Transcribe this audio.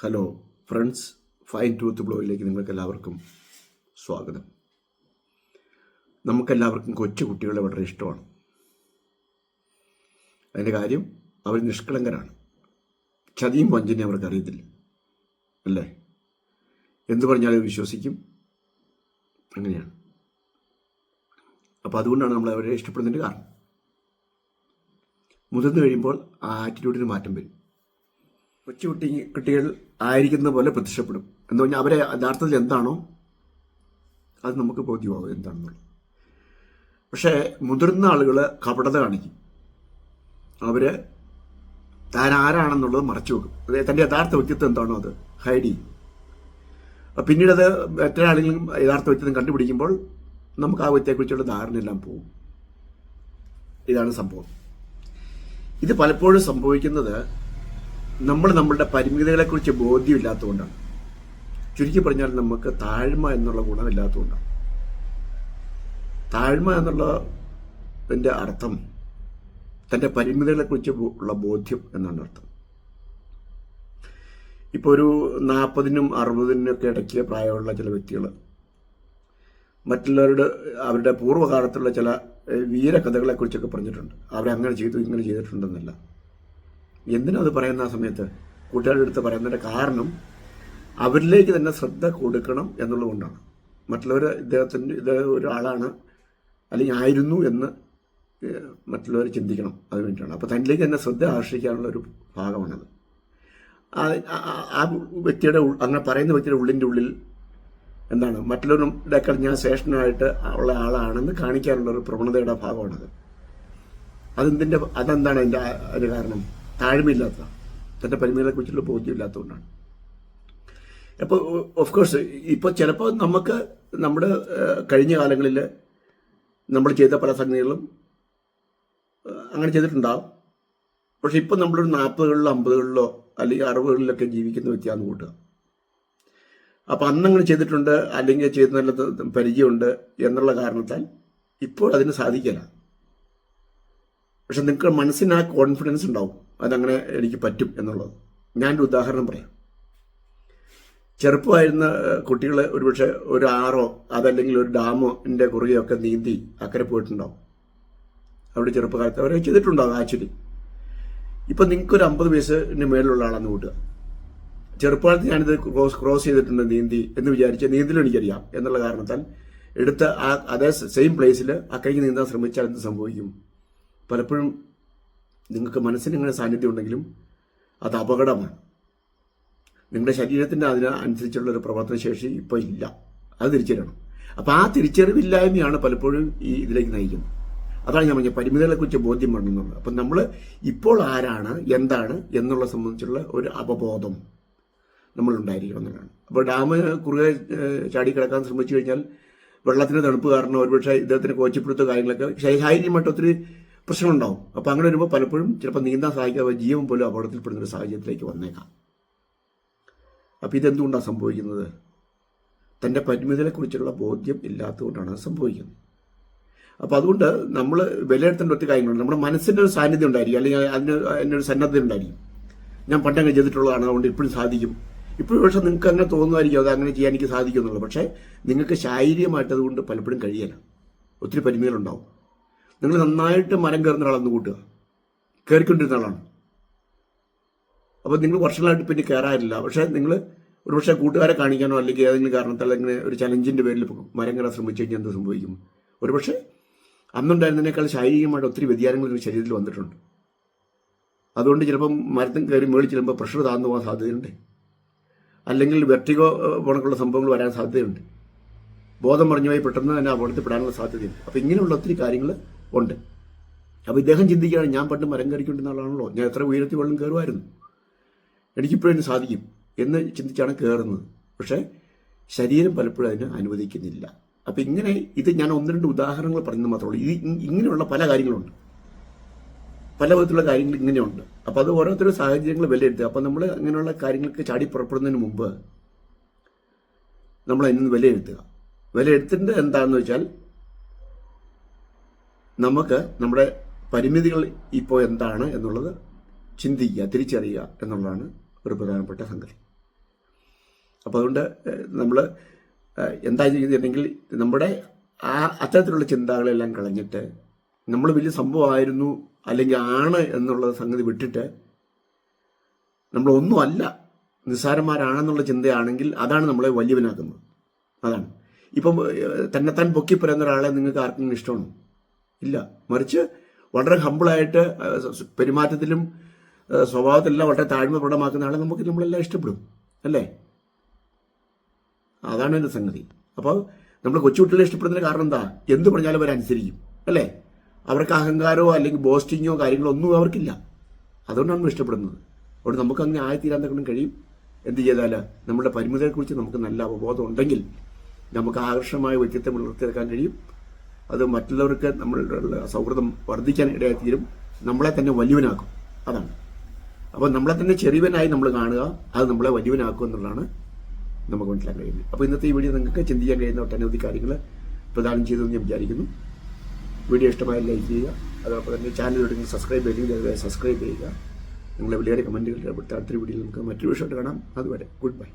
Hello friends fine tooth ബ്ലോയിലേക്ക് നിങ്ങൾക്ക് എല്ലാവർക്കും സ്വാഗതം. നമുക്കെല്ലാവർക്കും കൊച്ചു കുട്ടികളെ വളരെ ഇഷ്ടമാണ്. അതിന്റെ കാര്യം അവർ നിഷ്കളങ്കരാണ്. ചതിയും വഞ്ചനയും അവർക്ക് അറിയത്തില്ല അല്ലേ? എന്തു പറഞ്ഞാലും വിശ്വസിക്കും. അങ്ങനെയാണ്. അപ്പോൾ അതുകൊണ്ടാണ് നമ്മൾ അവരെ ഇഷ്ടപ്പെടുന്നതിന്റെ കാരണം. മുതിർന്നു കഴിയുമ്പോൾ ആ ആറ്റിറ്റ്യൂഡിന് മാറ്റം വരും. കൊച്ചു കുട്ടി കുട്ടികൾ ആയിരിക്കുന്ന പോലെ പ്രത്യക്ഷപ്പെടും. എന്ന് പറഞ്ഞാൽ അവരെ യഥാർത്ഥത്തിൽ എന്താണോ അത് നമുക്ക് ബോധ്യമാവും എന്താണെന്നുള്ളത്. പക്ഷേ മുതിർന്ന ആളുകൾ കപടത കാണിക്കും. അവർ താൻ ആരാണെന്നുള്ളത് മറച്ചു വെക്കും. അതായത് തന്റെ യഥാർത്ഥ വ്യക്തിത്വം എന്താണോ അത് ഹൈഡ് ചെയ്യും. പിന്നീട് അത് ആളുകളും യഥാർത്ഥ വ്യക്തിത്വം കണ്ടുപിടിക്കുമ്പോൾ നമുക്ക് ആ വ്യക്തിയെക്കുറിച്ചുള്ള ധാരണയെല്ലാം പോകും. ഇതാണ് സംഭവം. ഇത് പലപ്പോഴും സംഭവിക്കുന്നത് നമ്മൾ നമ്മളുടെ പരിമിതികളെക്കുറിച്ച് ബോധ്യമില്ലാത്തതുകൊണ്ടാണ്. ചുരുക്കി പറഞ്ഞാൽ നമുക്ക് താഴ്മ എന്നുള്ള ഗുണമില്ലാത്തതുകൊണ്ടാണ്. താഴ്മ എന്നുള്ളതിന്റെ അർത്ഥം തന്റെ പരിമിതികളെക്കുറിച്ച് ഉള്ള ബോധ്യം എന്നാണ് അർത്ഥം. ഇപ്പോൾ ഒരു നാൽപ്പതിനും അറുപതിനും ഒക്കെ ഇടയ്ക്ക് പ്രായമുള്ള ചില വ്യക്തികൾ മറ്റുള്ളവരുടെ അവരുടെ പൂർവകാലത്തുള്ള ചില വീരകഥകളെക്കുറിച്ചൊക്കെ പറഞ്ഞിട്ടുണ്ട്. അവരങ്ങനെ ചെയ്തു ഇങ്ങനെ ചെയ്തിട്ടുണ്ടെന്നല്ല. എന്തിനാ അത് പറയുന്ന ആ സമയത്ത്? കൂട്ടുകാരുടെ അടുത്ത് പറയുന്നതിന്റെ കാരണം അവരിലേക്ക് തന്നെ ശ്രദ്ധ കൊടുക്കണം എന്നുള്ളതുകൊണ്ടാണ് മറ്റുള്ളവർ ഇദ്ദേഹത്തിന്റെ ഇദ്ദേഹം ഒരാളാണ് അല്ലെങ്കിൽ ആയിരുന്നു എന്ന് മറ്റുള്ളവർ ചിന്തിക്കണം. അതിന് വേണ്ടിയിട്ടാണ്. അപ്പോൾ തന്നിലേക്ക് തന്നെ ശ്രദ്ധ ആകർഷിക്കാനുള്ള ഒരു ഭാഗമാണത്. ആ- വ്യക്തിയുടെ അങ്ങനെ പറയുന്ന വ്യക്തിയുടെ ഉള്ളിന്റെ ഉള്ളിൽ എന്താണ്? മറ്റുള്ളവരുടെക്കാൾ ഞാൻ ശേഷനായിട്ട് ഉള്ള ആളാണെന്ന് കാണിക്കാനുള്ള ഒരു പ്രവണതയുടെ ഭാഗമാണത്. അതെന്തിന്റെ അതെന്താണ് അതിന്റെ ഒരു കാരണം? താഴ്മയില്ലാത്ത തന്റെ പരിമിതികളെ കുറിച്ചുള്ള ബോധ്യമില്ലാത്തതുകൊണ്ടാണ്. അപ്പോൾ ഓഫ് കോഴ്സ് ഇപ്പോൾ ചിലപ്പോൾ നമുക്ക് നമ്മുടെ കഴിഞ്ഞ കാലങ്ങളിൽ നമ്മൾ ചെയ്ത പല സംഗതികളും അങ്ങനെ ചെയ്തിട്ടുണ്ടാവും. പക്ഷെ ഇപ്പം നമ്മളൊരു നാൽപ്പതുകളിലോ അമ്പതുകളിലോ അല്ലെങ്കിൽ അറുപതുകളിലൊക്കെ ജീവിക്കുന്ന വ്യക്തിയാന്ന് കൂട്ടുക. അപ്പം അന്നങ്ങനെ ചെയ്തിട്ടുണ്ട് അല്ലെങ്കിൽ നല്ല പരിചയമുണ്ട് എന്നുള്ള കാരണത്താൽ ഇപ്പോൾ അതിന് സാധിക്കില്ല. പക്ഷെ നിങ്ങൾക്ക് മനസ്സിന് ആ കോൺഫിഡൻസ് ഉണ്ടാവും. അതങ്ങനെ എനിക്ക് പറ്റും എന്നുള്ളത്. ഞാനൊരു ഉദാഹരണം പറയാം. ചെറുപ്പമായിരുന്ന കുട്ടികൾ ഒരുപക്ഷെ ഒരു ആറോ അതല്ലെങ്കിൽ ഒരു ഡാമിന്റെ കുറുകെയൊക്കെ നീന്തി അക്കരെ പോയിട്ടുണ്ടാവും. അവിടെ ചെറുപ്പകാലത്ത് അവരെ ചെയ്തിട്ടുണ്ടാവും ആക്ച്വലി ഇപ്പം നിങ്ങൾക്കൊരു അമ്പത് വയസ്സിന് മേലുള്ള ആളാന്ന് കൂട്ടുക. ചെറുപ്പകാലത്ത് ഞാനിത് ക്രോസ് ക്രോസ് ചെയ്തിട്ടുണ്ട് നീന്തി എന്ന് വിചാരിച്ച് നീന്തലും എനിക്കറിയാം എന്നുള്ള കാരണത്താൽ എടുത്ത ആ അതേ സെയിം പ്ലേസിൽ അക്കരയ്ക്ക് നീന്താൻ ശ്രമിച്ചാൽ എന്ത് സംഭവിക്കും? പലപ്പോഴും നിങ്ങൾക്ക് മനസ്സിന് ഇങ്ങനെ സാന്നിധ്യം ഉണ്ടെങ്കിലും അത് അപകടമാണ്. നിങ്ങളുടെ ശരീരത്തിന്റെ അതിന് അനുസരിച്ചുള്ള ഒരു പ്രവർത്തനശേഷി ഇപ്പോൾ ഇല്ല. അത് തിരിച്ചറിയണം. അപ്പോൾ ആ തിരിച്ചറിവില്ലായ്മയാണ് പലപ്പോഴും ഈ ഇതിലേക്ക് നയിക്കുന്നത്. അതാണ് ഞാൻ പറഞ്ഞത് പരിമിതികളെക്കുറിച്ച് ബോധ്യം വേണമെന്നുള്ളത് അപ്പം നമ്മൾ ഇപ്പോൾ ആരാണ് എന്താണ് എന്നുള്ള സംബന്ധിച്ചുള്ള ഒരു അവബോധം നമ്മളുണ്ടായിരിക്കണം എന്നുള്ളതാണ്. അപ്പോൾ ഡാം കുറുകെ ചാടി കിടക്കാൻ ശ്രമിച്ചു കഴിഞ്ഞാൽ വെള്ളത്തിന് തണുപ്പ് കാരണം ഒരുപക്ഷെ ഇദ്ദേഹത്തിന് കോച്ചിപ്പുറത്ത് കാര്യങ്ങളൊക്കെ ശാരീരികമായിട്ട് ഒത്തിരി പ്രശ്നങ്ങളുണ്ടാവും അപ്പോൾ അങ്ങനെ വരുമ്പോൾ പലപ്പോഴും ചിലപ്പോൾ നീന്താൻ സാധിക്കാതെ ജീവൻ പോലും അപകടത്തിൽപ്പെടുന്ന ഒരു സാഹചര്യത്തിലേക്ക് വന്നേക്കാം. അപ്പോൾ ഇതെന്തുകൊണ്ടാണ് സംഭവിക്കുന്നത്? തന്റെ പരിമിതികളെക്കുറിച്ചുള്ള ബോധ്യം ഇല്ലാത്തതുകൊണ്ടാണ് അത് സംഭവിക്കുന്നത്. അപ്പോൾ അതുകൊണ്ട് നമ്മൾ വിലയിരുത്തേണ്ട ഒത്തിരി കാര്യങ്ങളുണ്ട് നമ്മുടെ മനസ്സിന്റെ ഒരു സാന്നിധ്യം ഉണ്ടായിരിക്കും. അല്ലെങ്കിൽ അതിന് അതിനൊരു സന്നദ്ധത ഉണ്ടായിരിക്കും. ഞാൻ പണ്ടങ്ങനെ ചെയ്തിട്ടുള്ളതാണ്. അതുകൊണ്ട് ഇപ്പോഴും സാധിക്കും. ഇപ്പോഴും പക്ഷേ നിങ്ങൾക്ക് അങ്ങനെ തോന്നുമായിരിക്കും അത് അങ്ങനെ ചെയ്യാൻ എനിക്ക് സാധിക്കുന്നുള്ളൂ പക്ഷേ നിങ്ങൾക്ക് ശാരീരികമായിട്ട് അതുകൊണ്ട് പലപ്പോഴും കഴിയാനാണ് ഒത്തിരി പരിമിതികളുണ്ടാവും. നിങ്ങൾ നന്നായിട്ട് മരം കയറുന്ന ആളെന്ന് കൂട്ടുക. കയറിക്കൊണ്ടിരുന്ന ആളാണ്. അപ്പോൾ നിങ്ങൾ വർഷങ്ങളായിട്ട് പിന്നെ കയറാറില്ല. പക്ഷേ നിങ്ങൾ ഒരു പക്ഷേ കൂട്ടുകാരെ കാണിക്കാനോ അല്ലെങ്കിൽ ഏതെങ്കിലും കാരണത്താൽ ഇങ്ങനെ ഒരു ചലഞ്ചിന്റെ പേരിൽ മരം കയറാൻ ശ്രമിച്ചു കഴിഞ്ഞാൽ എന്ത് സംഭവിക്കും? ഒരു പക്ഷേ അന്നുണ്ടായിരുന്നതിനേക്കാൾ ശാരീരികമായിട്ട് ഒത്തിരി വ്യതിയാനങ്ങൾ ഒരു ശരീരത്തിൽ വന്നിട്ടുണ്ട്. അതുകൊണ്ട് ചിലപ്പം മരത്തിൽ കയറി മേളിൽ ചിലപ്പോൾ പ്രഷർ താഴ്ന്നു പോകാൻ സാധ്യതയുണ്ട്. അല്ലെങ്കിൽ വെർട്ടിഗോ പോണക്കുള്ള സംഭവങ്ങൾ വരാൻ സാധ്യതയുണ്ട്. ബോധം പറഞ്ഞു പോയി പെട്ടെന്ന് തന്നെ അപകടത്തിൽപ്പെടാനുള്ള സാധ്യതയുണ്ട്. അപ്പോൾ ഇങ്ങനെയുള്ള ഒത്തിരി കാര്യങ്ങൾ ഉണ്ട്. അപ്പോൾ ഇദ്ദേഹം ചിന്തിക്കുകയാണ് ഞാൻ പണ്ട് മരം കയറിക്കൊണ്ടിരുന്ന ആളാണല്ലോ ഞാൻ എത്ര ഉയരത്തിൽ വെള്ളം കയറുമായിരുന്നു. എനിക്കിപ്പോഴും സാധിക്കും എന്ന് ചിന്തിച്ചാണ് കയറുന്നത്. പക്ഷേ ശരീരം പലപ്പോഴും അതിനെ അനുവദിക്കുന്നില്ല. അപ്പം ഇങ്ങനെ ഇത് ഞാൻ ഒന്ന് രണ്ട് ഉദാഹരണങ്ങൾ പറയുന്നത് മാത്രമേ ഇത് ഇങ്ങനെയുള്ള പല കാര്യങ്ങളുണ്ട്. പല വിധത്തിലുള്ള കാര്യങ്ങൾ ഇങ്ങനെയുണ്ട്. അപ്പോൾ അത് ഓരോരുത്തരും സാഹചര്യങ്ങൾ വിലയിരുത്തുക. അപ്പോൾ നമ്മൾ അങ്ങനെയുള്ള കാര്യങ്ങൾക്ക് ചാടി പുറപ്പെടുന്നതിന് മുമ്പ് നമ്മൾ അതിന് വിലയിരുത്തുക. വിലയിരുത്തേണ്ടത് എന്താണെന്ന് വെച്ചാൽ നമുക്ക് നമ്മുടെ പരിമിതികൾ ഇപ്പോൾ എന്താണ് എന്നുള്ളത് ചിന്തിക്കുക തിരിച്ചറിയുക എന്നുള്ളതാണ് ഒരു പ്രധാനപ്പെട്ട സംഗതി. അപ്പോൾ അതുകൊണ്ട് നമ്മൾ എന്താ ചെയ്തിട്ടുണ്ടെങ്കിൽ നമ്മുടെ ആ അത്തരത്തിലുള്ള ചിന്തകളെല്ലാം കളഞ്ഞിട്ട് നമ്മൾ വലിയ സംഭവമായിരുന്നു അല്ലെങ്കിൽ ആണ് എന്നുള്ള സംഗതി വിട്ടിട്ട് നമ്മളൊന്നും അല്ല നിസ്സാരന്മാരാണെന്നുള്ള ചിന്തയാണെങ്കിൽ അതാണ് നമ്മളെ വലിയവനാക്കുന്നത്. അതാണ്. ഇപ്പം തന്നെത്താൻ പൊക്കി ഒരാളെ നിങ്ങൾക്ക് ആർക്കെങ്കിലും ഇഷ്ടമാണോ? ഇല്ല. മറിച്ച് വളരെ ഹമ്പിളായിട്ട് പെരുമാറ്റത്തിലും സ്വഭാവത്തിലെല്ലാം വളരെ താഴ്മ പ്രകടമാക്കുന്ന ആളെ നമുക്ക് നമ്മളെല്ലാം ഇഷ്ടപ്പെടും. അല്ലേ? അതാണ് എന്റെ സംഗതി. അപ്പോൾ നമ്മൾ കൊച്ചുകുട്ടികളെ ഇഷ്ടപ്പെടുന്നതിന് കാരണം എന്താ? എന്ത് പറഞ്ഞാലും അവർ അനുസരിക്കും. അല്ലേ? അവർക്ക് അഹങ്കാരമോ അല്ലെങ്കിൽ ബോസ്റ്റിങ്ങോ കാര്യങ്ങളോ ഒന്നും അവർക്കില്ല. അതുകൊണ്ടാണ് നമ്മൾ ഇഷ്ടപ്പെടുന്നത്. അതുകൊണ്ട് നമുക്ക് അങ്ങനെ ആയിത്തീരാൻ തക്കണം കഴിയും. എന്ത് ചെയ്താൽ നമ്മുടെ പരിമിതിയെക്കുറിച്ച് നമുക്ക് നല്ല അവബോധം ഉണ്ടെങ്കിൽ നമുക്ക് ആകർഷമായ വ്യക്തിത്വം വളർത്തിയെടുക്കാൻ കഴിയും. അത് മറ്റുള്ളവർക്ക് നമ്മളുടെ സൗഹൃദം വർദ്ധിക്കാൻ ഇടയായി തീരും നമ്മളെ തന്നെ വലിയവനാക്കും. അതാണ്. അപ്പോൾ നമ്മളെ തന്നെ ചെറിയവനായി നമ്മൾ കാണുക അത് നമ്മളെ വലിയവനാക്കും എന്നുള്ളതാണ് നമുക്ക് മനസ്സിലാക്കാൻ കഴിയുന്നത്. അപ്പോൾ ഇന്നത്തെ ഈ വീഡിയോ നിങ്ങൾക്ക് ചിന്തിക്കാൻ കഴിയുന്ന ഒട്ടനവധി കാര്യങ്ങൾ പ്രദാനം ചെയ്തെന്ന് ഞാൻ വിചാരിക്കുന്നു. വീഡിയോ ഇഷ്ടമായ ലൈക്ക് ചെയ്യുക അതോടൊപ്പം തന്നെ ചാനൽ ഉണ്ടെങ്കിൽ സബ്സ്ക്രൈബ് ചെയ്തെങ്കിൽ ദയവായി സബ്സ്ക്രൈബ് ചെയ്യുക. നിങ്ങളെ വലിയ കമന്റുകൾ അടുത്തൊരു വീഡിയോയിൽ നമുക്ക് മറ്റൊരു വിഷയമായിട്ട് കാണാം. അതുവരെ ഗുഡ് ബൈ.